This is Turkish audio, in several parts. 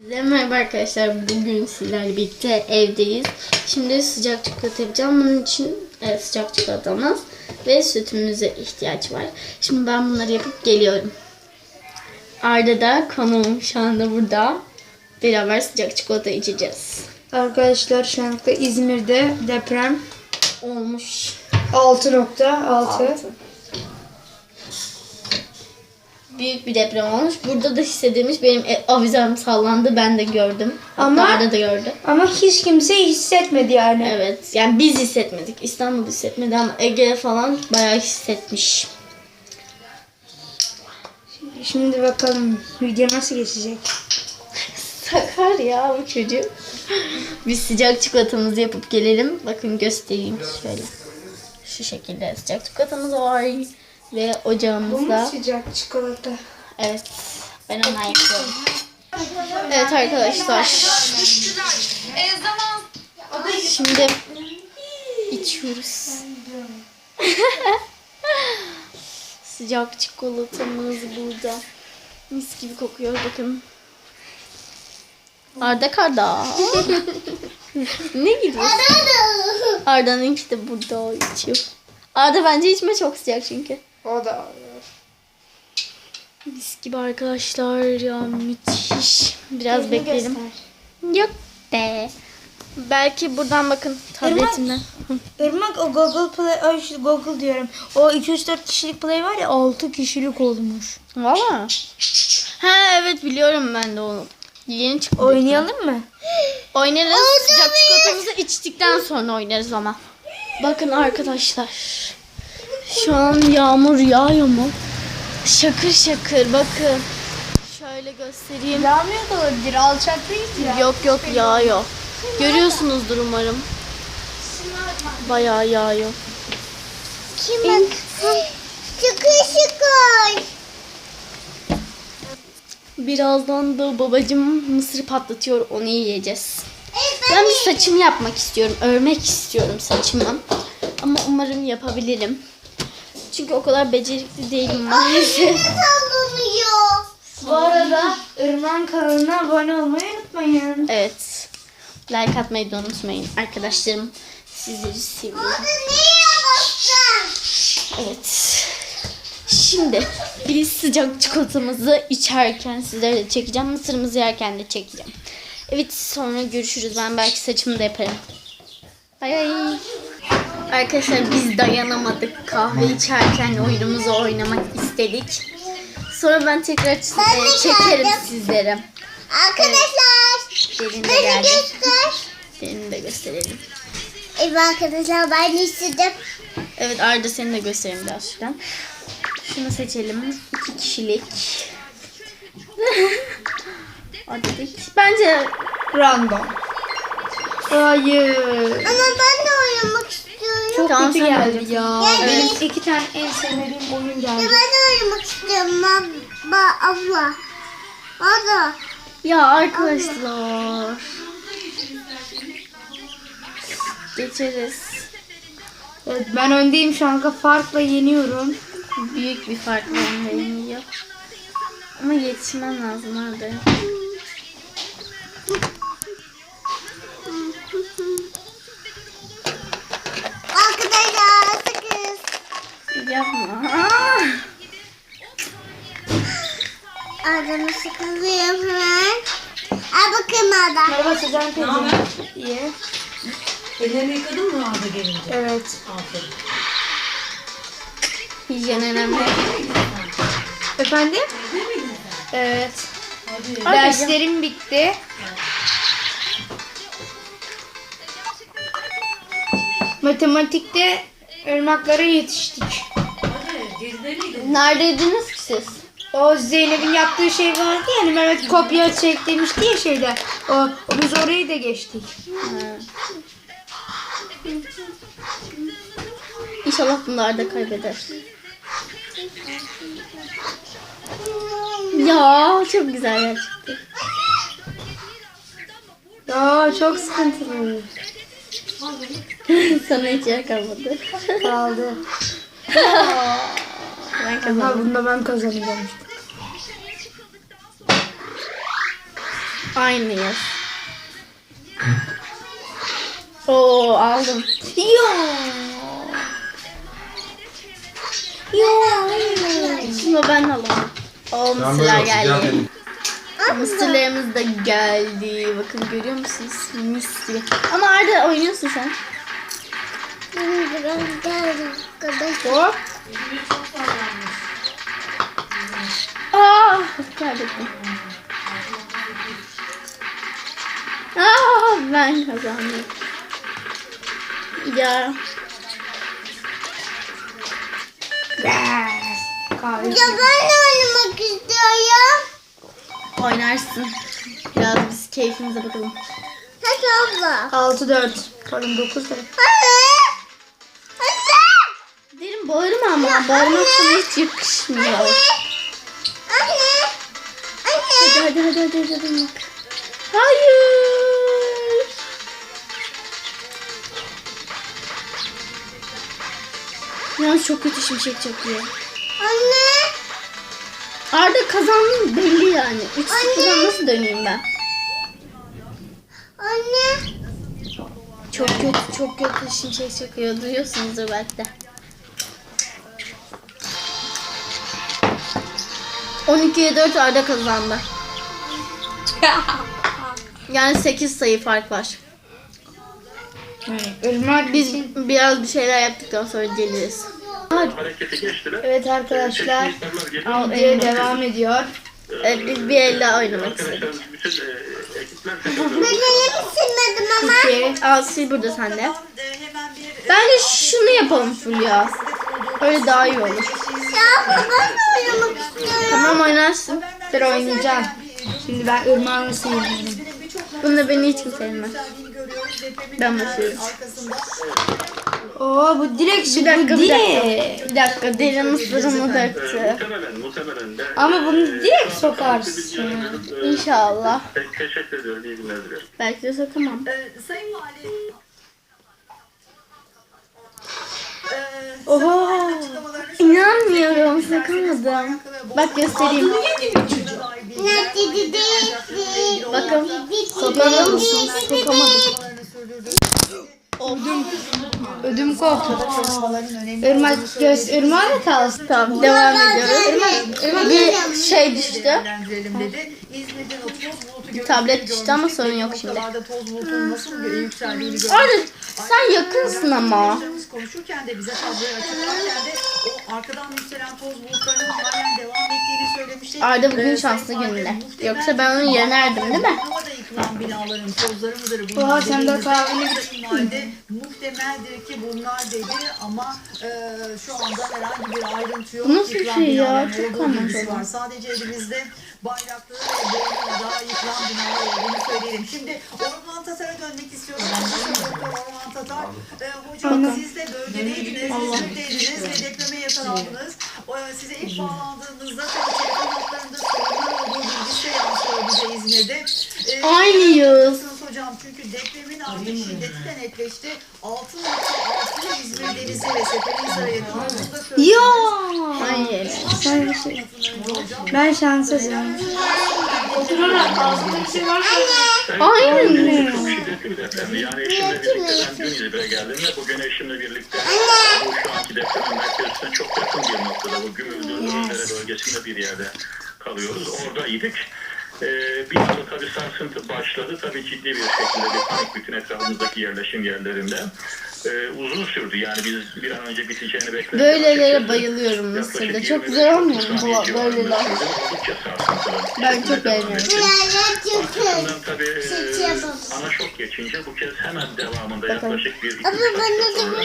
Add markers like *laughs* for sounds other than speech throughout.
Merhaba arkadaşlar. Bugün sizlerle birlikte evdeyiz. Şimdi sıcak çikolata yapacağım. Bunun için evet, sıcak çikolatamız ve sütümüze ihtiyaç var. Şimdi ben bunları yapıp geliyorum. Arda da konuğum şu anda burada. Beraber sıcak çikolata içeceğiz. Arkadaşlar şu anda İzmir'de deprem Olmuş. 6.6. Büyük bir deprem olmuş. Burada da hissedilmiş. Benim e- avizem sallandı. Ben de gördüm. Ama- Arda da gördü. Ama hiç kimse hissetmedi yani. Evet. Yani biz hissetmedik. İstanbul hissetmedi ama Ege falan bayağı hissetmiş. Şimdi bakalım video nasıl geçecek. Sakar ya bu çocuk. Biz sıcak çikolatamızı yapıp gelelim. Bakın göstereyim şöyle. Şu şekilde sıcak çikolatamız var. Ve ocağımızda. sıcak çikolata? Evet. Ben ondan yapıyorum. Evet arkadaşlar. Şimdi içiyoruz. *laughs* Sıcak çikolatamız burada. Mis gibi kokuyor bakın. Arda karda. ne gidiyorsun? Arda'nınki de burada içiyor. Arda bence içme çok sıcak çünkü. O da. Mis gibi arkadaşlar ya müthiş. Biraz bekleyelim. Yok be. Belki buradan bakın tabletimden. Irmak o Google Play, ay şu Google diyorum. O 2-3-4 kişilik Play var ya 6 kişilik olmuş. Valla. Ha evet biliyorum ben de onu. Yeni çıktı. Oynayalım mı? Oynarız. Sıcak çikolatamızı içtikten sonra oynarız ama. Bakın arkadaşlar. Şu an yağmur yağıyor mu? Şakır şakır bakın. Şöyle göstereyim. Yağmıyor da olabilir. Alçaktayız ya. Yok yok yağıyor. Görüyorsunuzdur umarım. Bayağı yağıyor. Kim Şıkır şıkır. Birazdan da babacım mısır patlatıyor onu yiyeceğiz. Ben bir saçımı yapmak istiyorum. Örmek istiyorum saçımı. Ama umarım yapabilirim. Çünkü o kadar becerikli değilim maalesef. Sallanıyor. Bu arada Irmak'ın kanalına abone olmayı unutmayın. Evet. Like atmayı da unutmayın. Arkadaşlarım sizleri seviyorum. Niye bastın? Evet. Şimdi biz sıcak çikolatamızı içerken sizlere de çekeceğim. Mısırımızı yerken de çekeceğim. Evet sonra görüşürüz. Ben belki saçımı da yaparım. Bay bay. Arkadaşlar biz dayanamadık. Kahve içerken oyunumuzu oynamak istedik. Sonra ben tekrar e, çekerim sizlere. Arkadaşlar. Derin de Beni geldi. göster. Derini de gösterelim. Evet arkadaşlar ben istedim. Evet Arda seni de göstereyim biraz şuradan. Şunu seçelim. İki kişilik. *laughs* Adedik. Bence Random. Hayır. Ama ben de oynamak istiyorum. Çok Tamam, kötü geldi ya. Yani- Benim iki tane en sevmediğim oyun geldi. ben de oynamak istiyorum abla. abla. Abla. ya arkadaşlar. Geçeriz. Evet, ben öndeyim şu an farkla yeniyorum. Büyük bir fark var yeniliyor. Ama yetişmem lazım Arda. Sıkılıyorum hemen. Al bakayım adam. Merhaba Sezen teyze. İyi. Ellerini yıkadın mı Arda gelince? Evet. Aferin. Hijyen önemli. Efendim? Evet. Hadi. Derslerim bitti. Matematikte ırmaklara yetiştik. Hadi. Gezide miydin? Neredeydiniz ki siz? O Zeynep'in yaptığı şey vardı ya hani Mehmet kopya çek demişti ya şeyde. O, o biz orayı da geçtik. İnşallah bunlar da kaybeder. Ya çok güzel gerçekten. Ya çok sıkıntılı. *laughs* Sana hiç yer kalmadı. Kaldı. *laughs* ben Ha kazandım. bunda ben kazanacağım işte. Aynıyız. Oo aldım. Yo. Yo. Şimdi ben alalım. O Ben mısırlar geldi. Mısırlarımız da geldi. Bakın görüyor musunuz? Mis gibi. Ama Arda oynuyorsun sen. Benim biraz geldim arkadaşlar. Hop. Aa. Aa, ben kazandım. Ya. Yes. Kahve. Ya ben de oynamak istiyorum. Oynarsın. Biraz biz keyfimize bakalım. Hadi abla. 6-4. Pardon 9 4. Hadi. Hadi. Derin bağırma ama. Bağırmak sana hiç yakışmıyor. Anne. Anne. Hadi hadi hadi hadi hadi. hadi. Hayır. Yalnız çok kötü şimşek çakıyor. Anne. Arda kazandım belli yani. 3-0'dan nasıl döneyim ben? Anne. Çok kötü çok kötü şimşek çakıyor. Duyuyorsunuzdur belki de. 12'ye 4 Arda kazandı. *laughs* Yani 8 sayı fark var. Irmak Biz için. biraz bir şeyler yaptıktan sonra geliriz. Evet arkadaşlar. Elini. devam ediyor. Evet, biz bir el daha oynamak istedik. E, *laughs* Ben elimi silmedim ama. Peki. Al sil burada sende. Bence şunu yapalım Fulya. Öyle daha iyi olur. Ya ben oynamak istiyorum. Tamam oynarsın. Ben oynayacağım. Şimdi ben ırmağını sıyırıyorum. Bunda beni hiç kimse sevmez. Ben başlıyorum. Oo bu direkt Bir dakika bu bir dakika. direkt. Bir dakika derin mısırımı döktü. muhtemelen muhtemelen de Ama bunu direkt sokarsın. İnşallah. Te- teşekkür ediyorum. iyi günler dilerim. Belki de sokamam. Sayın Vali. Ee, Oha. İnanmıyorum sakamadım. Bak göstereyim. Ne dedi. Bakın. Sokamadım? Sokamadım. Ödüm koptu. Irmak göz ırmağa da kalsın. Tamam devam ediyoruz. Bir şey düştü. görüntüleri Tablet düştü ama sorun yok şimdi. Arda sen yakınsın ama. Konuşurken de bize tabloyu açıklarken de o arkadan yükselen toz bulutlarının halen devam ettiğini söylemişti. Arda bugün Ee, şanslı gününde. Yoksa ben onu yenerdim değil mi? Yıkılan binaların tozları mıdır Oha, bunlar sen de dediğimizde kahveni Sayın Valide muhtemeldir ki bunlar dedi ama e, şu anda herhangi bir ayrıntı yok. Bu nasıl Yıkılan şey ya? Çok bilgisi var. Sadece elimizde bayrakları ve boynuna yıkılan binalar olduğunu söyleyelim. Şimdi Orman Tatar'a dönmek istiyorum. Orman Tatar. E, hocam siz de bölgedeydiniz, İzmir'deydiniz ve depreme yakalandınız. Size ilk bağlandığımızda tabii telefon hatlarında sorunlar olduğu bilgisi yansıyor bize İzmir'de. E, Aynıyız. Haklısınız hocam çünkü depremin artık şiddeti de netleşti. 6.6 İzmir Denizi ve Seferihisar'a yakın olduğunda söyledi. Yo. Hayır. Sen bir şey. Ben şanssızım. Aynen. Çok şiddetli bir depremdi. Yani eşimle birlikte ben dün İzmir'e geldim ve bugün eşimle birlikte bu şu anki depremin merkezine çok yakın bir noktada bu Gümüldür, Ölüdere bölgesinde bir yerde kalıyoruz. Oradaydık. Ee, bir anda tabii sarsıntı başladı. Tabii ciddi bir şekilde bir panik bütün etrafımızdaki yerleşim yerlerinde. Ee, uzun sürdü. Yani biz bir an önce biteceğini bekledik. Böylelere bayılıyorum Mısır'da. 25 Çok güzel olmuyor mu bu böyleler? Ben çok beğeniyorum. Arkasından tabii Süt e, ana şok geçince bu kez hemen devamında yaklaşık bir iki Ama bana da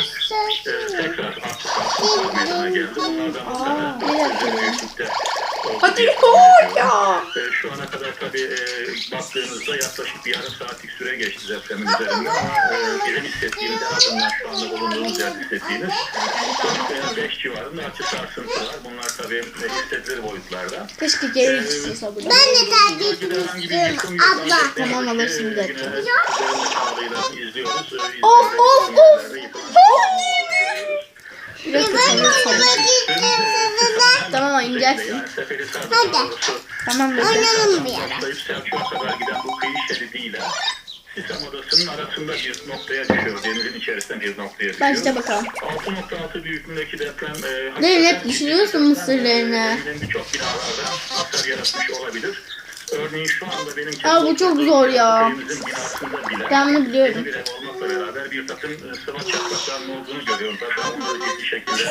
e, tekrar artı sarsıntılar meydana geldi. Bunlardan muhtemelen büyüklükte Hadi ya. Şu ana kadar tabii e, baktığınızda yaklaşık bir yarım saatlik süre geçti depremin üzerinden e, bizim hissettiğimiz en azından şu anda bulunduğumuz yer hissettiğimiz 5 civarında açı sarsıntı var. Bunlar tabii e, hissedilir boyutlarda. Keşke geri düşse burada. Ben de tercih istiyorum. Abla. Tamam, alırsın bir e. E, Of, of, of. Yıkılan- Biraz Ben kaçalım. oynamak istiyorum. Tamam oynayacaksın. Doğrusu Tamam bekle. Oynayalım bir ara. başlayıp Selçuk'a kadar giden bu kıyı şeridiyle Sisam Adası'nın arasında bir noktaya düşüyor. Denizin içerisinde bir noktaya düşüyor. Başla bakalım. 6.6 büyüklüğündeki deprem e, Ne, hep düşünüyorsun mısırlarını? e, Birçok binalarda hasar yaratmış olabilir. Örneğin şu anda benim Aa, bu çok zor ya. Ben bunu biliyorum. bir ev olmakla beraber bir takım e, sıva çatlaklarının olduğunu görüyorum. Tabii onları ciddi şekilde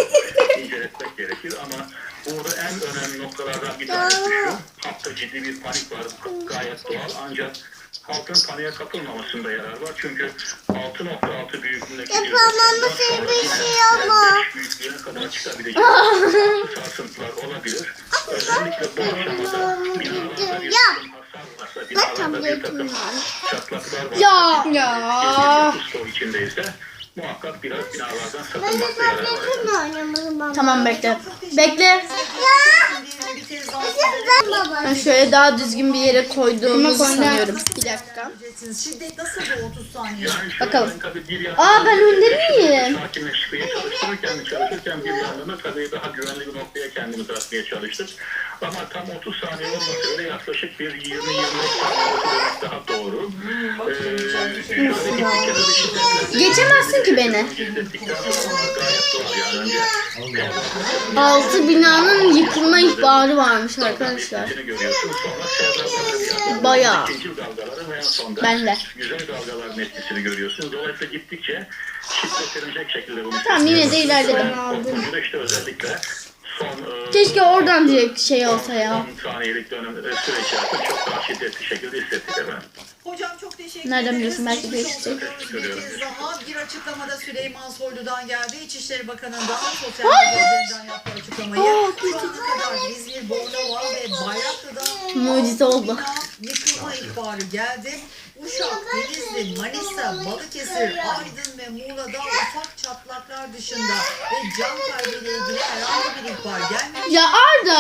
*laughs* inceletmek gerekir ama burada en önemli noktalardan bir tanesi şu. Halkta ciddi bir panik var. Gayet doğal ancak halkın paniğe kapılmamasında yarar var. Çünkü 6.6 büyüklüğündeki bir bir şey yine ama. 5 büyüklüğüne kadar çıkabilecek sarsıntılar olabilir. Özellikle bu aşamada binalarda bir takım hasar varsa, binalarda bir takım çatlaklar varsa, Ya. Ya. Pusto içindeyse muhakkak biraz binalardan sakınmakta yarar var. Tamam bekle. Bekle. Ben şöyle daha düzgün bir yere koyduğumuzu sanıyorum. Bir dakika. Şiddet nasıl bu 30 saniye? Bakalım. Aa, ben önde miyim? Sakinleşmeye çalışırken, çalışırken bir yandan da tabii daha güvenli bir noktaya kendimizi atmaya çalıştık. Ama tam 30 saniye olmasa öyle yaklaşık bir 20-25 saniye daha doğru. Ee, şiddetle Geçemezsin ki beni. önce Altı binanın yıkılma ihbarı varmış arkadaşlar. yandan Bayağı. Ben de. güzel dalgaların etkisini görüyorsunuz. Dolayısıyla gittikçe şiddetlenecek şekilde bunu Tamam, yine de ilerledim. işte özellikle Keşke oradan direkt şey olsa ya. 10 saniyelik dönem e, süre içerisinde çok daha şiddetli şekilde hissettik efendim. Hocam çok teşekkür Nereden biliyorsun? Belki değişecek. daha bir açıklamada Süleyman Soylu'dan geldi. İçişleri Bakanı'ndan sosyal medyasından yaptığı açıklamayı. Şu ana kadar İzmir, Bornova ve Bayraklı'da Mucize oldu. Yıkılma ihbarı geldi. Uşak, Denizli, Manisa, Balıkesir, Aydın ve Muğla'da ufak çatlaklar dışında ve can kaybıyla ilgili herhangi bir ihbar gelmemiş. Ya Arda.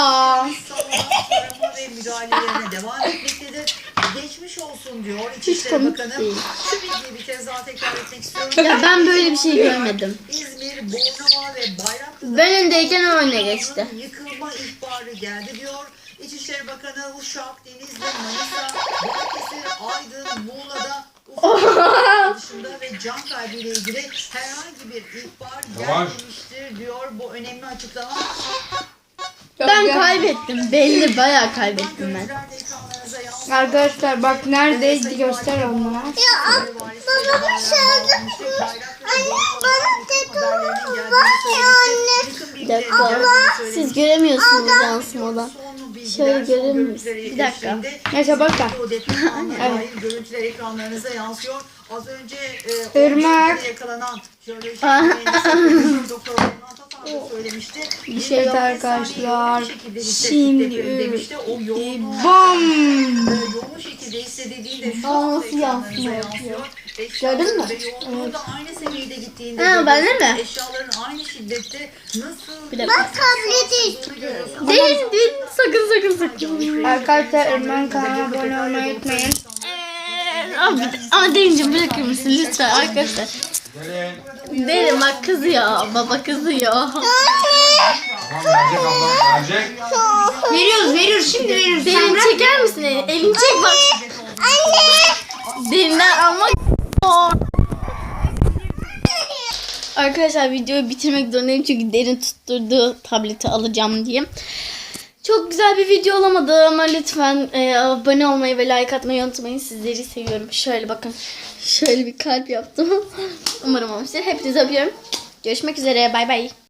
Tarama ve müdahalelerine devam etmektedir. Geçmiş olsun diyor İçişleri komik Bakanı. değil. Şu bilgiyi bir kez daha tekrar etmek istiyorum. Ya ben böyle bir şey görmedim. İzmir, Bornova ve Bayraklı'da Ben öndeyken o öne geçti. yıkılma ihbarı geldi diyor. İçişleri Bakanı Uşak, Denizli, Manisa, Balıkesir, Aydın, Muğla'da ufak *laughs* dışında ve can kaybı ile ilgili herhangi bir ihbar gelmemiştir diyor. Bu önemli açıklama. Ben kaybettim. Belli bayağı kaybettim ben. Arkadaşlar bak neredeydi göster onlara. Ya baba bir şey Anne bana dedi bak ya anne. Dakika. Siz göremiyorsunuz yansımadan. Şöyle göremiyoruz. Bir dakika. Neyse bak. *laughs* Evet. Görüntüler ekranlarınıza yansıyor. Az önce e, Irmak. yakalanan jeoloji *laughs* mühendisi Doktor Orhan Tatar da söylemişti. Bir şey arkadaşlar. Şimdi Şimdi o yoğunluğu Bam. e, yoğun şekilde hissedildiğinde şu anda ekranlarınıza yansıyor. Gördün mü? Da aynı seviyede gittiğinde Ha, ben de görüyorsunuz. mi? Eşyaların aynı şiddette nasıl Bir dakika. Bak tableti istiyorum. Sakın sakın sakın. Arkadaşlar Irmak'ın kanalına abone olmayı unutmayın. Ee, Ama, ama Derincim bırakır mısın lütfen arkadaşlar. Derin bak kızıyor. Baba kızıyor. Veriyoruz veriyoruz şimdi veriyoruz. Sen Derin çeker misin elini? Elini çek bak. Derinden almak Arkadaşlar videoyu bitirmek zorundayım çünkü derin tutturdu tableti alacağım diye. Çok güzel bir video olamadı ama lütfen e, abone olmayı ve like atmayı unutmayın. Sizleri seviyorum. Şöyle bakın. Şöyle bir kalp yaptım. *laughs* Umarım olmuştur. Hepinizi öpüyorum. Görüşmek üzere. Bay bay.